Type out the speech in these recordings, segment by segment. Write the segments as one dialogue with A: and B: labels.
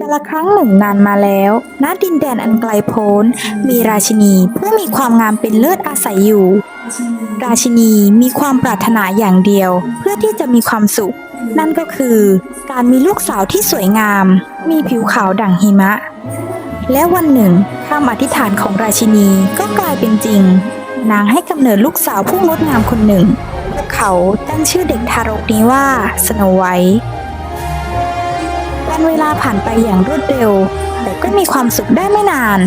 A: กาละครั้งหนึ่งนานมาแล้ว ณ ดินแดนอันไกลโพ้น มีราชินีผู้มีความงามเป็นเลิศอาศัยอยู่ ราชินีมีความปรารถนาอย่างเดียว เพื่อที่จะมีความสุข นั่นก็คือการมีลูกสาวที่สวยงาม มีผิวขาวดั่งหิมะ และวันหนึ่งคำอธิษฐานของราชินีก็กลายเป็นจริง นางให้กำเนิดลูกสาวผู้งดงามคนหนึ่งพวกเขาตั้งชื่อเด็กทารกนี้ว่าสโนไวท์ วันเวลาผ่านไปอย่างรวดเร็ว แต่ก็มีความสุขได้ไม่นาน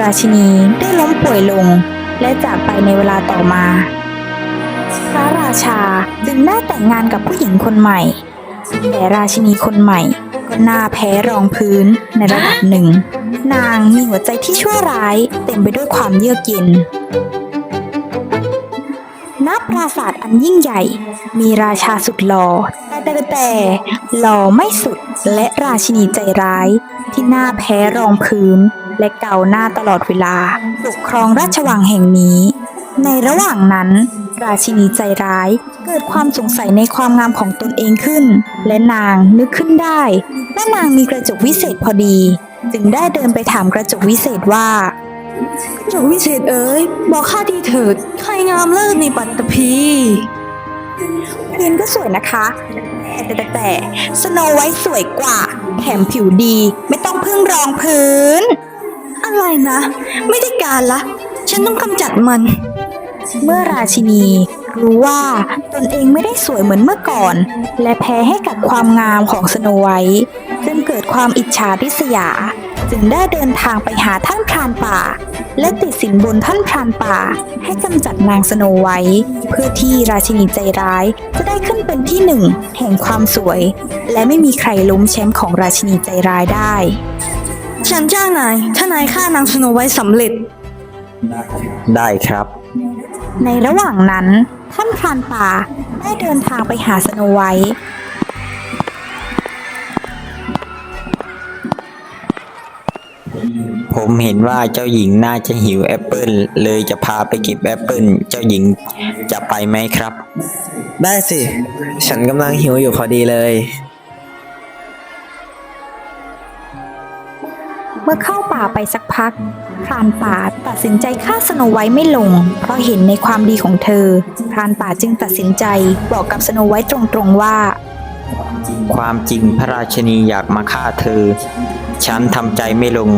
A: ราชินีได้ล้มป่วยลง และจากไปในเวลาต่อมา พระราชาจึงได้แต่งงานกับผู้หญิงคนใหม่ แต่ราชินีคนใหม่ก็น้าแพ้รองพื้นในระดับหนึ่ง นางมีหัวใจที่ชั่วร้ายเต็มไปด้วยความเยือกเย็นณปราสาทอันยิ่งใหญ่ มีราชาสุดหล่อ แต่แต่หล่อไม่สุดและราชินีใจร้าย ที่หน้าแพ้รองพื้น และเก่าหน้าตลอดเวลาปกครองราชวังแห่งนี้ ในระหว่างนั้น ราชินีใจร้าย เกิดความสงสัยในความงามของตนเองขึ้น และนางนึกขึ้นได้ว่านางมีกระจกวิเศษพอดี จึงได้เดินไปถามกระจกวิเศษว่า
B: เจ้าวิเศษเอ๋ยบอกข้าทีเถิด ใครงามเลิศในปัตตภี
A: พื้นก็สวยนะคะ แต่แต่แต่สโนไวท์สวยกว่า แถมผิวดี ไม่ต้องพึ่งรองพื้น
B: อะไรนะ ไม่ได้การละ ฉันต้องกำจัดมัน
A: เมื่อราชินีรู้ว่าตนเองไม่ได้สวยเหมือนเมื่อก่อน และแพ้ให้กับความงามของสโนไวท์จึงเกิดความอิจฉาริษยา จึงได้เดินทางไปหาท่านพรานป่า และติดสินบนท่านพรานป่า ให้กำจัดนางสโนไวท์เพื่อที่ราชินีใจร้ายจะได้ขึ้นเป็นที่หนึ่งแห่งความสวย และไม่มีใครล้มแชมป์ของราชินีใจร้ายได้
B: ฉันจ้างนายถ้านายฆ่านางสโนไว้สำเร็จ
C: ได้ครับ
A: ในระหว่างนั้นท่านพรานป่าได้เดินทางไปหาสโนไวท์
C: ผมเห็นว่าเจ้าหญิงน่าจะหิวแอปเปิลเลยจะพาไปเก็บแอปเปิลเจ้าหญิงจะไปไหมครับ
D: ได้สิ ฉันกำลังหิวอยู่พอดีเลย
A: เมื่อเข้าป่าไปสักพักพรานป่าตัดสินใจฆ่าสโนไวท์ไม่ลง เพราะเห็นในความดีของเธอพรานป่าจึงตัดสินใจบอกกับสโนไวท์ตรงๆว่า
C: ความจริงพระราชนีอยากมาฆ่าเธอ ฉันทำใจไม่ลง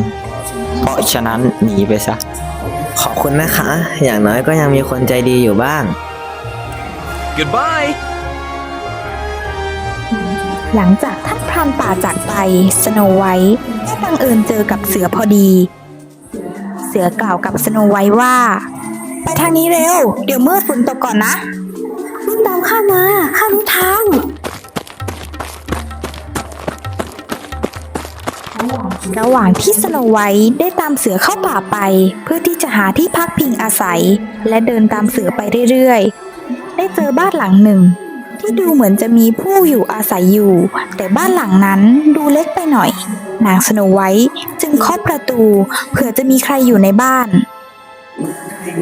C: เพราะฉะนั้นหนีไปซะ
D: ขอบคุณนะคะ อย่างน้อยก็ยังมีคนใจดีอยู่บ้าง
E: Goodbye.
A: หลังจากท่านพรานป่าจากไปสโนไวท์ก็บังเอิญเจอกับเสือพอดี เสือกล่าวกับสโนไวท์ว่า ไปทางนี้เร็ว เดี๋ยวมืดฝนตกก่อนนะ
B: วิ่งตามข้ามาข้ารู้ทาง
A: ระหว่างที่สโนไวท์ได้ตามเสือเข้าป่าไป เพื่อที่จะหาที่พักพิงอาศัย และเดินตามเสือไปเรื่อยๆ ได้เจอบ้านหลังหนึ่ง ที่ดูเหมือนจะมีผู้อยู่อาศัยอยู่ แต่บ้านหลังนั้นดูเล็กไปหน่อย นางสโนไวท์จึงเคาะประตูเผื่อจะมีใครอยู่ในบ้าน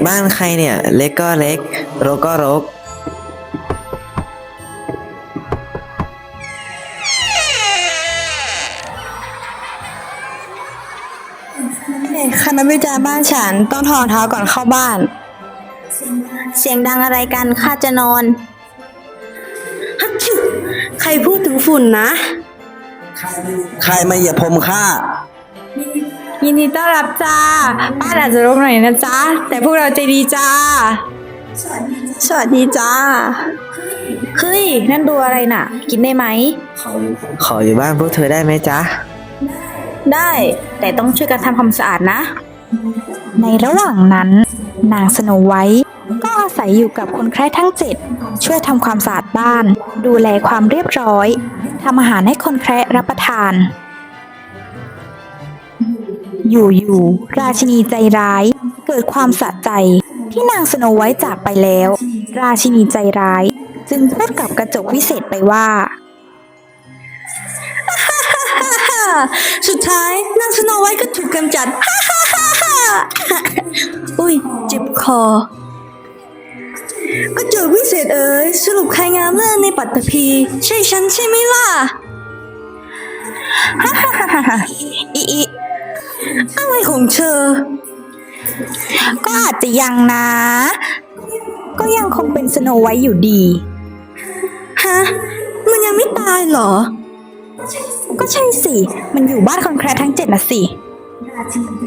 D: บ้านใครเนี่ย เล็กก็เล็กรกก็รก
B: คณะวิจารณ์บ้านฉันต้องถอดเท้าก่อนเข้าบ้าน เสียงดังอะไรกันข้าจะนอน ฮัชชิใครพูดถึงฝุ่นนะ
D: ใครมาเหยียบผมข้า
B: ยินดีต้อนรับจ้า บ้านอาจจะรกหน่อยนะจ๊ะ แต่พวกเราใจดีจ้า สวัสดีจ้า
A: เฮ้ย นั่นดูอะไรน่ะ กินได้ไหม
D: ขออยู่บ้านพวกเธอได้ไหมจ๊ะ
A: ได้ แต่ต้องช่วยกันทำความสะอาดนะ ในระหว่างนั้น นางสโนไวท์ก็อาศัยอยู่กับคนไคร้ทั้งเจ็ดช่วยทำความสะอาดบ้าน ดูแลความเรียบร้อยทำอาหารให้คนแคระรับประทาน อยู่ๆราชินีใจร้าย เกิดความสะใจที่นางสโนไวท์จากไปแล้ว ราชินีใจร้าย จึงพูดกับกระจกวิเศษไปว่า
B: สุดท้ายนางสโนไวท์ก็ถูกกำจัด อุ้ยเจ็บคอ ก็เจอวิเศษเอ๋ยสรุปใครงามเลิศในปัตตภีใช่ฉันใช่ไหมล่ะฮ่าฮ่าฮ่าฮ่าฮ่าอีอีอะไรของเธอ
A: ก็อาจจะยังนะ ก็ยังคงเป็นสโนไวท์อยู่ดี
B: ฮะ มันยังไม่ตายเหรอ
A: ก็ใช่สิ มันอยู่บ้านคอนแครทั้งเจ็ดนะสิ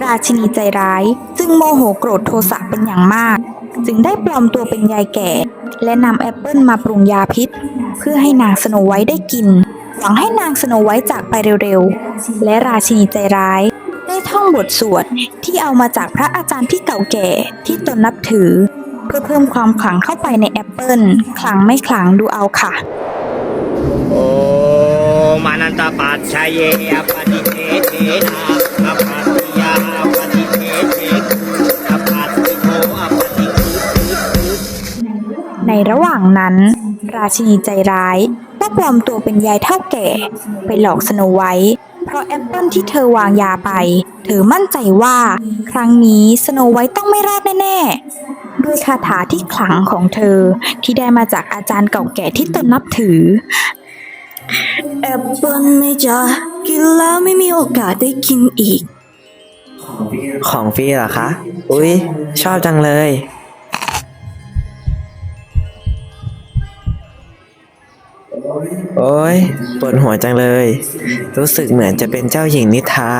A: ราชินีใจร้าย จึงโมโหโกรธโทสะเป็นอย่างมาก จึงได้ปลอมตัวเป็นยายแก่ และนำแอปเปิลมาปรุงยาพิษ เพื่อให้นางสโนไวท์ได้กิน หวังให้นางสโนไวท์จากไปเร็วๆ และราชินีใจร้ายได้ท่องบทสวดที่เอามาจากพระอาจารย์ที่เก่าแก่ที่ตนนับถือ เพื่อเพิ่มความขลังเข้าไปในแอปเปิลขลังไม่ขลังดูเอาค่ะ
E: โอมานันตปัจชัยยอปฏิเทเทนา
A: ระหว่างนั้น ราชินีใจร้ายก็ปลอมตัวเป็นยายเท่าแก่ ไปหลอกสโนไวท์เพราะแอปเปิลที่เธอวางยาไป เธอมั่นใจว่า ครั้งนี้สโนไวท์ต้องไม่รอดแน่ๆ ด้วยคาถาที่ขลังของเธอที่ได้มาจากอาจารย์เก่าแก่ที่ตนนับถือ
B: แอปเปิลไม่จ้ะกินแล้วไม่มีโอกาสได้กินอีก
D: ของฟรีเหรอคะ อุ๊ย ชอบจังเลย โอ้ยปวดหัวจังเลย รู้สึกเหมือนจะเป็นเจ้าหญิงนิทรา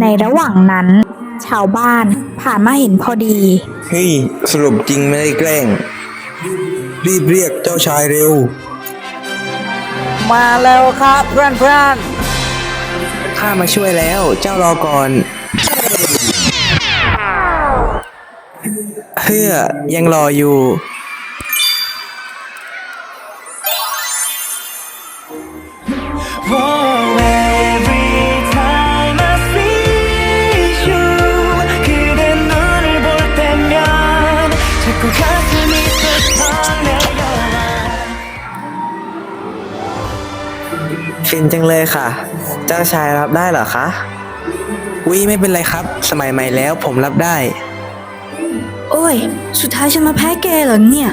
A: ในระหว่างนั้น ชาวบ้านผ่านมาเห็นพอดี
F: เฮ้ยสรุปจริงไม่ได้แกล้ง รีบเรียกเจ้าชายเร็ว
E: มาแล้วครับเพื่อนเพื่อน
D: ข้ามาช่วยแล้วเจ้ารอก่อนเพื่อยังรออยู่ ฟินจังเลยค่ะ เจ้าชายรับได้เหรอคะวิไม่เป็นไรครับ สมัยใหม่แล้วผมรับได้
B: โอ้ย สุดท้ายฉันมาแพ้แกเหรอเนี่ย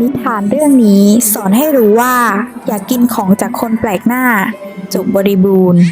A: นิทานเรื่องนี้สอนให้รู้ว่า อย่ากกินของจากคนแปลกหน้า จบบริบูรณ์